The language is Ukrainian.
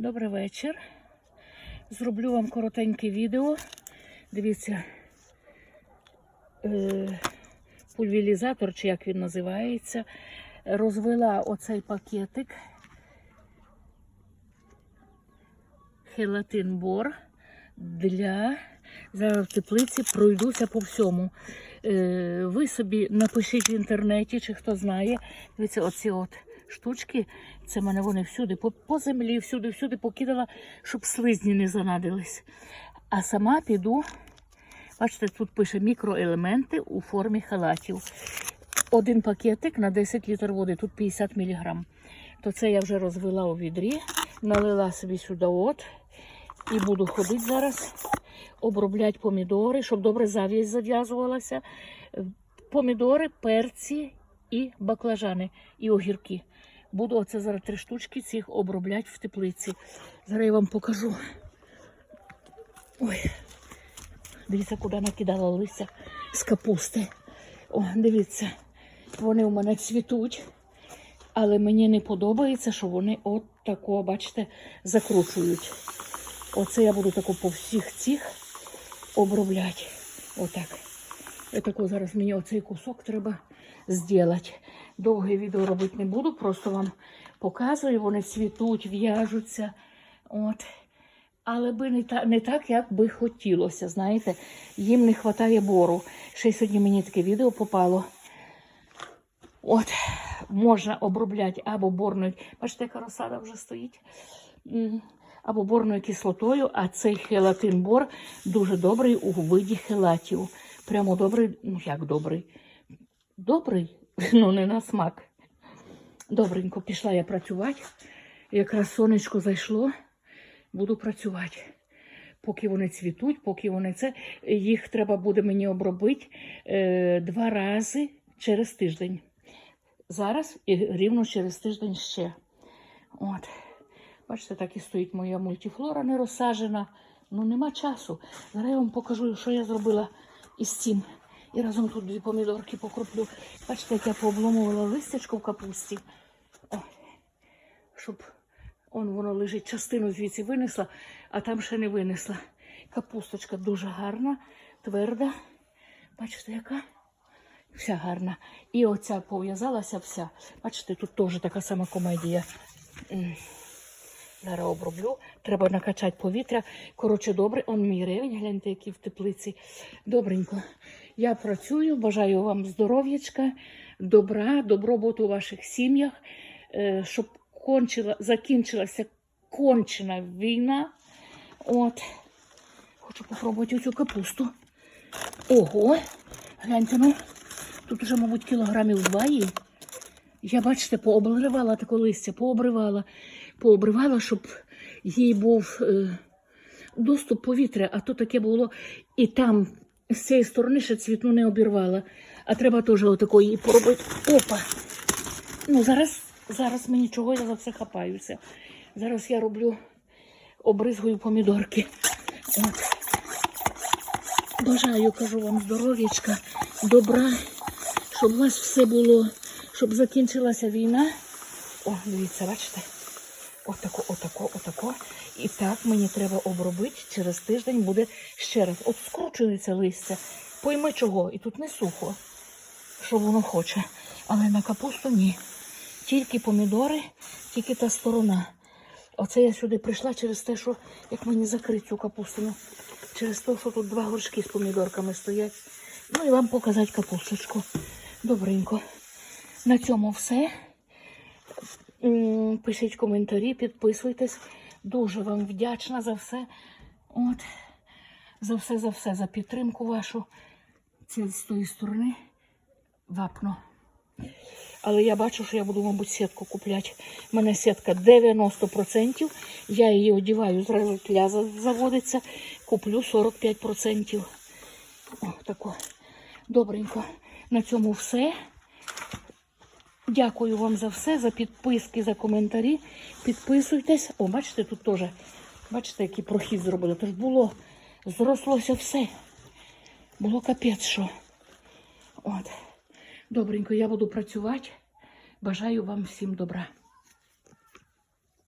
Добрий вечір. Зроблю вам коротеньке відео. Дивіться, е, пульверізатор, чи як він називається, розвела оцей пакетик. Хелатин бор для зараз в теплиці пройдуся по всьому. Е, ви собі напишіть в інтернеті, чи хто знає. Дивіться, оці от штучки, це мене вони всюди, по, по землі, всюди, всюди покидала, щоб слизні не занадились. А сама піду, бачите, тут пише мікроелементи у формі халатів. Один пакетик на 10 літрів води, тут 50 мг. То це я вже розвела у відрі, налила собі сюди от. І буду ходити зараз, обробляти помідори, щоб добре зав'язь зав'язувалася. Помідори, перці і баклажани, і огірки. Буду оце зараз три штучки цих обробляти в теплиці. Зараз я вам покажу. Ой, дивіться, куди накидала листя з капусти. О, дивіться, вони у мене цвітуть. Але мені не подобається, що вони от тако, бачите, закручують. Оце я буду тако по всіх цих обробляти. Отак. Отако зараз мені оцей кусок треба зробити. Довге відео робити не буду, просто вам показую, вони цвітуть, в'яжуться. От. Але би не, та, не так, як би хотілося. Знаєте, їм не вистачає бору. Ще й сьогодні мені таке відео попало. От, можна обробляти або борною, бачите, яка розсада вже стоїть, або борною кислотою, а цей хелатин бор дуже добрий у виді хелатів. Прямо добрий, ну як добрий? Добрий, ну не на смак. Добренько пішла я працювати. Якраз сонечко зайшло, буду працювати. Поки вони цвітуть, поки вони це, їх треба буде мені обробити е, два рази через тиждень. Зараз і рівно через тиждень ще. От. Бачите, так і стоїть моя мультифлора не розсаджена. Ну, нема часу. Зараз я вам покажу, що я зробила із цим. І разом тут дві помідорки покроплю. Бачите, як я пообломувала листячко в капусті. О, щоб он воно лежить, частину звідси винесла, а там ще не винесла. Капусточка дуже гарна, тверда. Бачите, яка? Вся гарна. І оця пов'язалася вся. Бачите, тут теж така сама комедія. Зараз оброблю. Треба накачати повітря. Коротше, добре, он мій ревень, гляньте, який в теплиці. Добренько. Я працюю, бажаю вам здоров'ячка, добра, добробуту у ваших сім'ях, е, щоб кончила, закінчилася кончена війна. От. Хочу попробувати оцю капусту. Ого, гляньте, ну. Тут уже, мабуть, кілограмів два є. Я, бачите, пообривала таке листя, пообривала, пообривала, щоб їй був е, доступ повітря, а то таке було і там з цієї сторони ще цвітну не обірвала. А треба теж отако її поробити. Опа! Ну, зараз, зараз мені чого я за все хапаюся. Зараз я роблю обризгую помідорки. От. Бажаю, кажу вам, здоров'ячка, добра, щоб у вас все було, щоб закінчилася війна. О, дивіться, бачите? Отако, отако, отако. І так мені треба обробити. Через тиждень буде ще раз. От скручується листя. Пойми чого. І тут не сухо, що воно хоче. Але на капусту ні. Тільки помідори, тільки та сторона. Оце я сюди прийшла через те, що як мені закрити цю капустину. Через те, що тут два горшки з помідорками стоять. Ну і вам показати капусточку. Добренько. На цьому все. Пишіть коментарі, підписуйтесь. Дуже вам вдячна за все. От. За все, за все, за підтримку вашу. Це з тої сторони вапно. Але я бачу, що я буду, мабуть, сітку купляти. У мене сітка 90%. Я її одіваю, зразу кляза заводиться. Куплю 45%. О, тако. Добренько. На цьому все. Дякую вам за все, за підписки, за коментарі. Підписуйтесь. О, бачите, тут теж, бачите, який прохід зробили. Тож було, зрослося все. Було капець що. От. Добренько, я буду працювати. Бажаю вам всім добра.